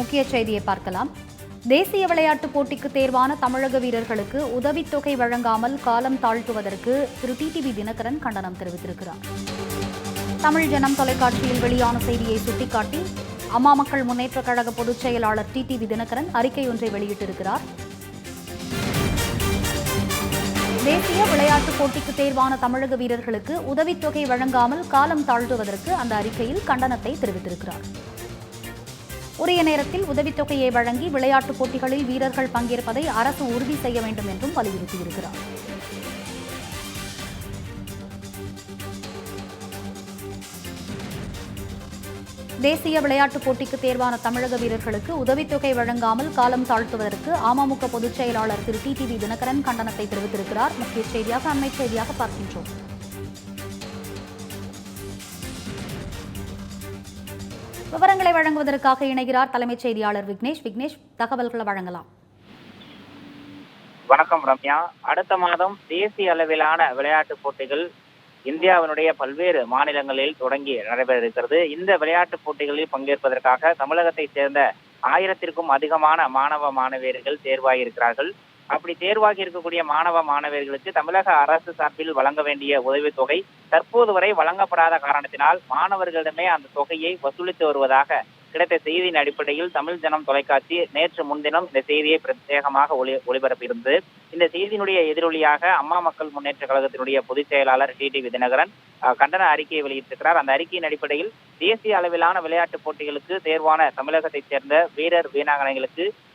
முக்கிய செய்தியை பார்க்கலாம். தேசிய விளையாட்டுப் போட்டிக்கு தேர்வான தமிழக வீரர்களுக்கு உதவித்தொகை வழங்காமல் காலம் தாழ்த்துவதற்கு திரு டிடிவி தினகரன் கண்டனம் தெரிவித்திருக்கிறார். தமிழ் ஜனம் தொலைக்காட்சியில் வெளியான செய்தியை சுட்டிக்காட்டி அம்மா மக்கள் முன்னேற்றக் கழக பொதுச் செயலாளர் டிடிவி தினகரன் அறிக்கை ஒன்றை வெளியிட்டிருக்கிறார். தேசிய விளையாட்டுப் போட்டிக்கு தேர்வான தமிழக வீரர்களுக்கு உதவித்தொகை வழங்காமல் காலம் தாழ்த்துவதற்கு அந்த அறிக்கையில் கண்டனத்தை தெரிவித்திருக்கிறார். உரிய நேரத்தில் உதவித்தொகையை வழங்கி விளையாட்டுப் போட்டிகளில் வீரர்கள் பங்கேற்பதை அரசு உறுதி செய்ய வேண்டும் என்றும் வலியுறுத்தியிருக்கிறார். தேசிய விளையாட்டுப் போட்டிக்கு தேர்வான தமிழக வீரர்களுக்கு உதவித்தொகை வழங்காமல் காலம் தாழ்த்துவதற்கு அமமுக பொதுச் செயலாளர் திரு டிடிவி தினகரன் கண்டனத்தை தெரிவித்திருக்கிறார். முக்கிய செய்தியாக அண்மை செய்தியாக பார்க்கின்றோம். விவரங்களை வழங்குவதற்காக இணைகிறார் தலைமைச் செய்தியாளர் விக்னேஷ். விக்னேஷ் தகவல்களை வழங்கலாம். வணக்கம் ரம்யா. அடுத்த மாதம் தேசிய அளவிலான விளையாட்டுப் போட்டிகள் இந்தியாவினுடைய பல்வேறு மாநிலங்களில் தொடங்கி நடைபெற இருக்கிறது இந்த விளையாட்டுப் போட்டிகளில் பங்கேற்பதற்காக தமிழகத்தைச் சேர்ந்த ஆயிரத்திற்கும் அதிகமான மாணவ மாணவியர்கள் தேர்வாகியிருக்கிறார்கள். அப்படி தேர்வாகி இருக்கக்கூடிய மாணவ மாணவர்களுக்கு தமிழக அரசு சார்பில் வழங்க வேண்டிய உதவித்தொகை தற்போது வரை வழங்கப்படாத காரணத்தினால் மாணவர்களிடமே அந்த தொகையை வசூலித்து வருவதாக கிடைத்த செய்தியின் அடிப்படையில் தமிழ் ஜனம் தொலைக்காட்சி நேற்று முன்தினம் இந்த செய்தியை பிரத்யேகமாக ஒளி ஒளிபரப்பியிருந்தது இந்த செய்தியினுடைய எதிரொலியாக அம்மா மக்கள் முன்னேற்ற கழகத்தினுடைய பொதுச் செயலாளர் டி. டி. தினகரன் அஹ், கண்டன அறிக்கையை வெளியிட்டிருக்கிறார். அந்த அறிக்கையின் அடிப்படையில் தேசிய அளவிலான விளையாட்டுப் போட்டிகளுக்கு தேர்வான தமிழகத்தைச் சேர்ந்த வீரர்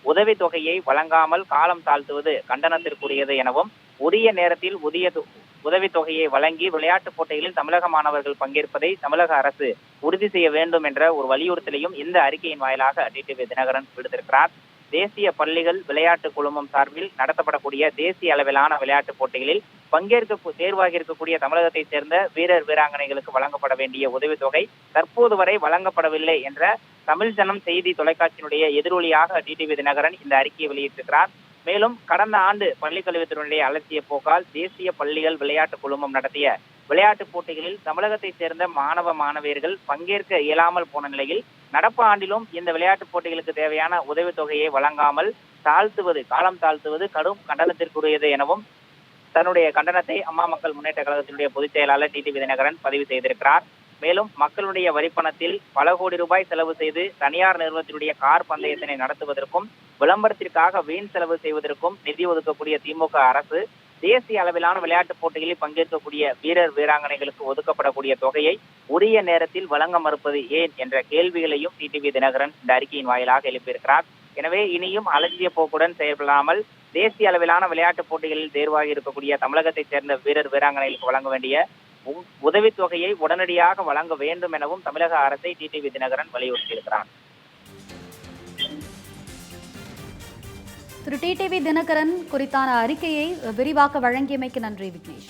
உதவி தொகையை வழங்காமல் காலம் தாழ்த்துவது கண்டனத்திற்குரியது எனவும் உரிய நேரத்தில் உரிய தொ- உதவித்தொகையை வழங்கி விளையாட்டுப் போட்டிகளில் தமிழக மாணவர்கள் பங்கேற்பதை தமிழக அரசு உறுதி செய்ய வேண்டும் என்ற ஒரு வலியுறுத்தலையும் இந்த அறிக்கையின் வாயிலாக டிடிவி தினகரன் விடுத்திருக்கிறார். தேசிய பள்ளிகள் விளையாட்டு குழுமம் சார்பில் நடத்தப்படக்கூடிய தேசிய அளவிலான விளையாட்டுப் போட்டிகளில் பங்கேற்க தேர்வாகி இருக்கக்கூடிய தமிழகத்தைச் சேர்ந்த வீரர் வீராங்கனைகளுக்கு வழங்கப்பட வேண்டிய உதவித்தொகை தற்போது வரை வழங்கப்படவில்லை என்ற தமிழ் ஜனம் செய்தி தொலைக்காட்சியினுடைய எதிரொலியாக டிடிவி தினகரன் இந்த அறிக்கையை வெளியிட்டிருக்கிறார். மேலும் கடந்த ஆண்டு பள்ளிக்கல்வித்துறையினுடைய அலட்சிய போக்கால் தேசிய பள்ளிகள் விளையாட்டு குழுமம் நடத்திய விளையாட்டுப் போட்டிகளில் தமிழகத்தைச் சேர்ந்த மாணவ மாணவியர்கள் பங்கேற்க இயலாமல் போன நிலையில் நடப்பு ஆண்டிலும் இந்த விளையாட்டுப் போட்டிகளுக்கு தேவையான உதவித்தொகையை வழங்காமல் தாழ்த்துவது காலம் தாழ்த்துவது கடும் கண்டனத்திற்குரியது எனவும் தன்னுடைய கண்டனத்தை அம்மா மக்கள் முன்னேற்ற கழகத்தினுடைய பொதுச் செயலாளர் டிடிவி தினகரன் பதிவு செய்திருக்கிறார். மேலும் மக்களுடைய வரிப்பணத்தில் பல கோடி ரூபாய் செலவு செய்து தனியார் நிறுவனத்தினுடைய கார் பந்தயத்தினை நடத்துவதற்கும் விளம்பரத்திற்காக வீண் செலவு செய்வதற்கும் நிதி ஒதுக்கக்கூடிய திமுக அரசு தேசிய அளவிலான விளையாட்டுப் போட்டிகளில் பங்கேற்கக்கூடிய வீரர் வீராங்கனைகளுக்கு ஒதுக்கப்படக்கூடிய தொகையை உரிய நேரத்தில் வழங்க மறுப்பது ஏன் என்ற கேள்விகளையும் டிடிவி தினகரன் இந்த அறிக்கையின் வாயிலாக எழுப்பியிருக்கிறார். எனவே இனியும் அலட்சிய போக்குடன் செயல்படாமல் தேசிய அளவிலான விளையாட்டுப் போட்டிகளில் தேர்வாகி இருக்கக்கூடிய தமிழகத்தைச் சேர்ந்த வீரர் வீராங்கனைகளுக்கு வழங்க வேண்டிய உ- உதவித்தொகையை உடனடியாக வழங்க வேண்டும் எனவும் தமிழக அரசை டிடிவி தினகரன் வலியுறுத்தியிருக்கிறார். திரு டிடிவி தினகரன் குறித்தான அறிக்கையை விரிவாக்க வழங்கியமைக்கு நன்றி விக்னேஷ்.